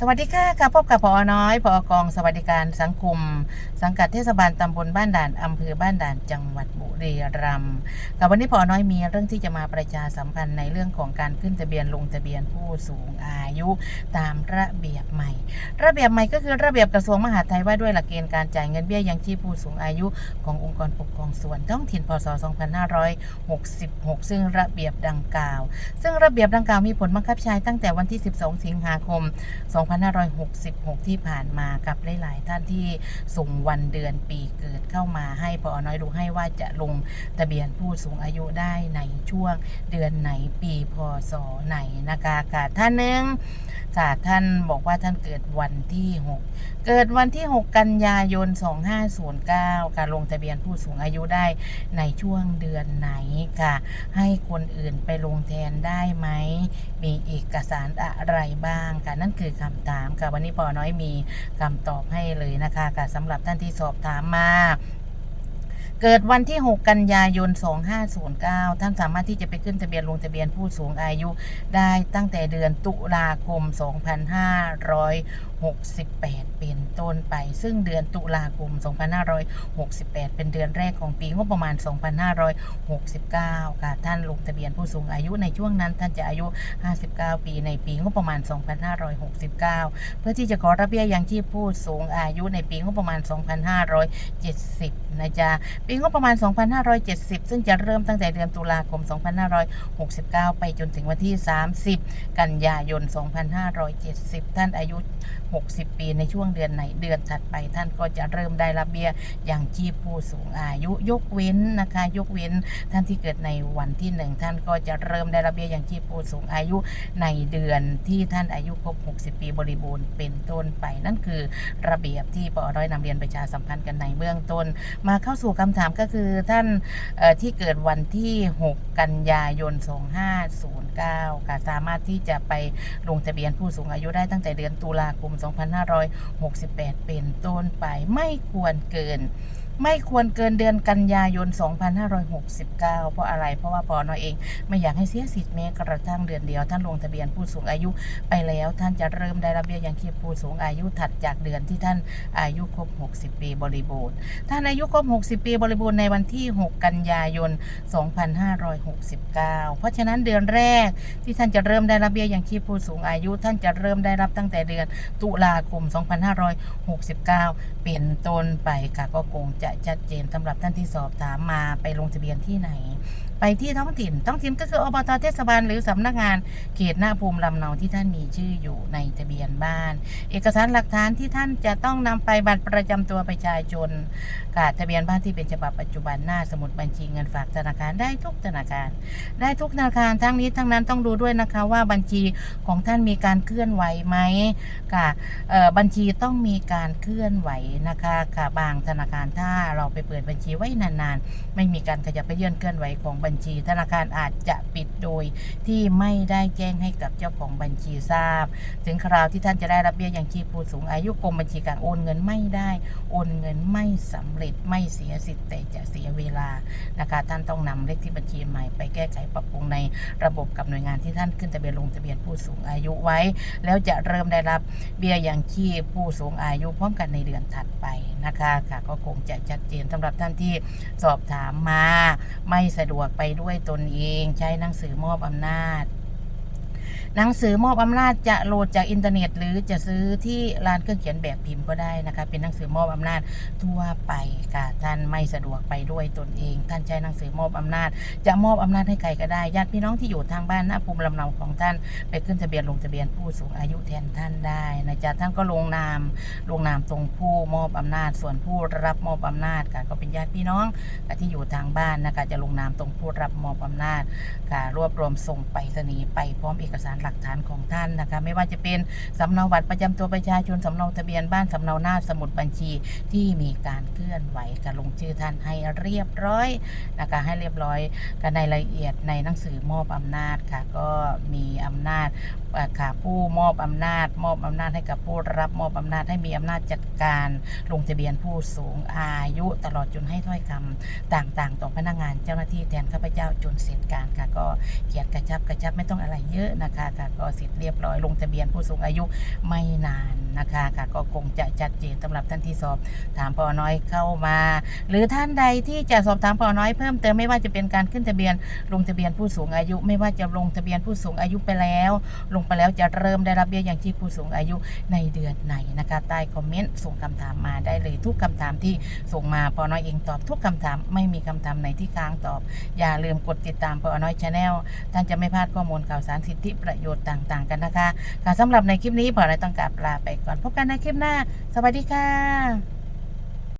สวัสดีค่ะค่ะพบกับพอน้อยพอกองสวัสดิการสังคม สังกัดเทศบาลตำบลบ้านด่านอำเภอบ้านด่านจังหวัดบุรีรัมย์กับวันนี้พอน้อยมีเรื่องที่จะมาประชาสัมพันธ์ในเรื่องของการขึ้นทะเบียนลงทะเบียนผู้สูงอายุตามระเบียบใหม่ ระเบียบใหม่ก็คือระเบียบกระทรวงมหาดไทยว่าด้วยหลักเกณฑ์การจ่ายเงินเบี้ยยังชีพผู้สูงอายุขององค์กรปกครองส่วนท้องถิ่นพศ 2566 ซึ่งระเบียบดังกล่าว ซึ่งระเบียบดังกล่าวมีผลบังคับใช้ตั้งแต่วันที่ 12 สิงหาคม2 2566 ที่ผ่านมากับหลาย ๆ ท่านที่ส่งวันเดือนปีเกิดเข้ามาให้พอน้อยดูให้ว่าจะลงทะเบียนผู้สูงอายุได้ในช่วงเดือนไหนปีพศไหนนะคะค่ะท่านหนึ่งค่ะท่านบอกว่าท่านเกิดวันที่ 6 เกิดวันที่ 6 กันยายน 2509 การลงทะเบียนผู้สูงอายุได้ในช่วงเดือนไหนค่ะ ให้คนอื่นไปลงแทนได้ไหม มีเอกสารอะไรบ้างค่ะนั่นคือคำถามค่ะวันนี้ปอน้อยมีคำตอบให้เลยนะคะค่ะสำหรับท่านที่สอบถามมาเกิดวันที่ 6 กันยายน 2509 ท่านสามารถที่จะไปขึ้นทะเบียนลงทะเบียนผู้สูงอายุได้ตั้งแต่เดือนตุลาคม2568 เป็นต้นไป ซึ่งเดือนตุลาคม 2568 เป็นเดือนแรกของปีงบประมาณ 2569 ค่ะ ท่านลงทะเบียนผู้สูงอายุในช่วงนั้น ท่านจะอายุ 59 ปีในปีงบประมาณ 2569 เพื่อที่จะขอรับเบี้ยยังชีพผู้สูงอายุในปีงบประมาณ 2570 นะจ๊ะ ปีงบประมาณ 2570 ซึ่งจะเริ่มตั้งแต่เดือนตุลาคม 2569 ไปจนถึงวันที่ 30 กันยายน 2570 ท่านอายุ60 ปีในช่วงเดือนไหนเดือนถัดไปท่านก็จะเริ่มได้รับเบี้ยอย่างชีพผู้สูงอายุยกเว้นนะคะ ยกเว้นท่านที่เกิดในวันที่หนึ่งท่านก็จะเริ่มได้รับเบี้ยอย่างชีพผู้สูงอายุในเดือนที่ท่านอายุครบ 60 ปีบริบูรณ์เป็นต้นไป นั่นคือระเบียบที่ปอร้อยนำเรียนประชาสัมพันธ์กันในเบื้องต้น มาเข้าสู่คำถามก็คือท่านที่เกิดวันที่ 6 กันยายน 2509ค่ะสามารถที่จะไปลงทะเบียนผู้สูงอายุได้ตั้งแต่เดือนตุลาคม2568 เป็นต้นไปไม่ควรเกิน ไม่ควรเกินเดือนกันยายน 2569 เพราะอะไร เพราะว่าปอนอเอง ไม่อยากให้เสียสิทธิ์แม้กระทั่งเดือนเดียว ท่านลงทะเบียนผู้สูงอายุไปแล้ว ท่านจะเริ่มได้รับเบี้ยยังชีพผู้สูงอายุถัดจากเดือนที่ท่านอายุครบ 60 ปีบริบูรณ์ ท่านอายุครบ 60 ปีบริบูรณ์ในวันที่ 6 กันยายน 2569 เพราะฉะนั้นเดือนแรกที่ท่านจะเริ่มได้รับเบี้ยยังชีพผู้สูงอายุ ท่านจะเริ่มได้รับตั้งแต่เดือนตุลาคม 2569 เป็นต้นไปค่ะก็คงจะชัดเจนสำหรับท่านที่สอบถามมาไปลงทะเบียนที่ไหน ไปที่ท้องถิ่น ท้องถิ่นก็คืออบตเทศบาลหรือสำนักงานเขตหน้าภูมิลำเนาที่ท่านมีชื่ออยู่ในทะเบียนบ้าน เอกสารหลักฐานที่ท่านจะต้องนำไปบัตรประจำตัวประชาชนกาดทะเบียนบ้านที่เป็นฉบับปัจจุบันหน้าสมุดบัญชีเงินฝากธนาคารได้ทุกธนาคาร ได้ทุกธนาคารทั้งนี้ทั้งนั้นต้องดูด้วยนะคะว่าบัญชีของท่านมีการเคลื่อนไหวไหมค่ะบัญชีต้องมีการเคลื่อนไหวนะคะค่ะบางธนาคารถ้าเราไปเปิดบัญชีไว้นานๆ ไม่มีการขยับไปเยื่อนเคลื่อนไหวของบัญัญชี ธนาคารอาจจะปิดโดย ที่ไม่ได้แจ้งให้กับเจ้าของบัญชีทราบ ถึงคราวที่ท่านจะได้รับเบี้ยยังชีพผู้สูงอายุกรมบัญชีกลางโอนเงินไม่ได้ โอนเงินไม่สำเร็จไม่เสียสิทธิ์แต่จะเสียเวลานะคะท่านต้องนำเลขที่บัญชีใหม่ไปแก้ไขปรับปรุงในระบบกับหน่วยงานที่ท่านขึ้นทะเบียนลงทะเบียนผู้สูงอายุไว้ แล้วจะเริ่มได้รับเบี้ยยังชีพผู้สูงอายุพร้อมกันในเดือนถัดไปนะคะค่ะก็คงจะชัดเจนสำหรับท่านที่สอบถามมาไม่สะดวกไปด้วยตนเอง ใช้หนังสือมอบอำนาจ หนังสือมอบอำนาจจะโหลดจากอินเทอร์เน็ต หรือจะซื้อที่ร้านเครื่องเขียนแบบพิมพ์ก็ได้นะคะ เป็นหนังสือมอบอำนาจทั่วไปค่ะท่านไม่สะดวกไปด้วยตนเอง ท่านใช้หนังสือมอบอำนาจ จะมอบอำนาจให้ใครก็ได้ญาติพี่น้องที่อยู่ทางบ้านหน้าภูมิลำเนาของท่าน ไปขึ้นทะเบียนลงทะเบียนผู้สูงอายุแทนท่านได้นะจ๊ะท่านก็ลงนาม ลงนามตรงผู้มอบอำนาจ ส่วนผู้รับมอบอำนาจค่ะก็เป็นญาติพี่น้องที่อยู่ทางบ้านนะคะจะลงนามตรงผู้รับมอบอำนาจค่ะรวบรวมส่งไปรษณีไปพร้อมเอกสารหลักฐานของท่านนะคะ ไม่ว่าจะเป็นสำเนาบัตรประจำตัวประชาชนสำเนาทะเบียนบ้านสำเนาหน้าสมุดบัญชีที่มีการเคลื่อนไหวการลงชื่อท่านให้เรียบร้อยนะคะให้เรียบร้อยกันในรายละเอียดในหนังสือมอบอำนาจค่ะ ก็มี อำนาจอ่าค่ะผู้มอบอำนาจ มอบอำนาจให้กับผู้รับมอบอำนาจให้มีอำนาจจัดการลงทะเบียนผู้สูงอายุตลอดจนให้ถ้อยคำต่างๆ ต่อพนักงานเจ้าหน้าที่แทนข้าพเจ้าจนเสร็จการค่ะ ก็เขียนกระชับกระชับไม่ต้องอะไรเยอะนะคะค่ะก็เสร็จเรียบร้อยลงทะเบียนผู้สูงอายุไม่นานนะคะค่ะก็คงจะชัดเจนสำหรับท่านที่สอบถามปอน้อยเข้ามา หรือท่านใดที่จะสอบถามปอน้อยเพิ่มเติมไม่ว่าจะเป็นการขึ้นทะเบียนลงทะเบียนผู้สูงอายุ ไม่ว่าจะลงทะเบียนผู้สูงอายุไปแล้ว ลงไปแล้วจะเริ่มได้รับเบี้ยยังชีพผู้สูงอายุในเดือนไหนนะคะ ใต้คอมเมนต์ส่งคำถามมาได้เลยทุกคำถามที่ส่งมาปอน้อยเองตอบทุกคำถามไม่มีคำถามไหนที่ค้างตอบ อย่าลืมกดติดตามปอน้อยชาแนลท่านจะไม่พลาดข้อมูลข่าวสารสิทธิประโยชน์ต่าง ๆ กันนะคะค่ะสำหรับในคลิปนี้ปอน้อยต้องกราบลาไปก่อนพบกันในคลิปหน้า สวัสดีค่ะ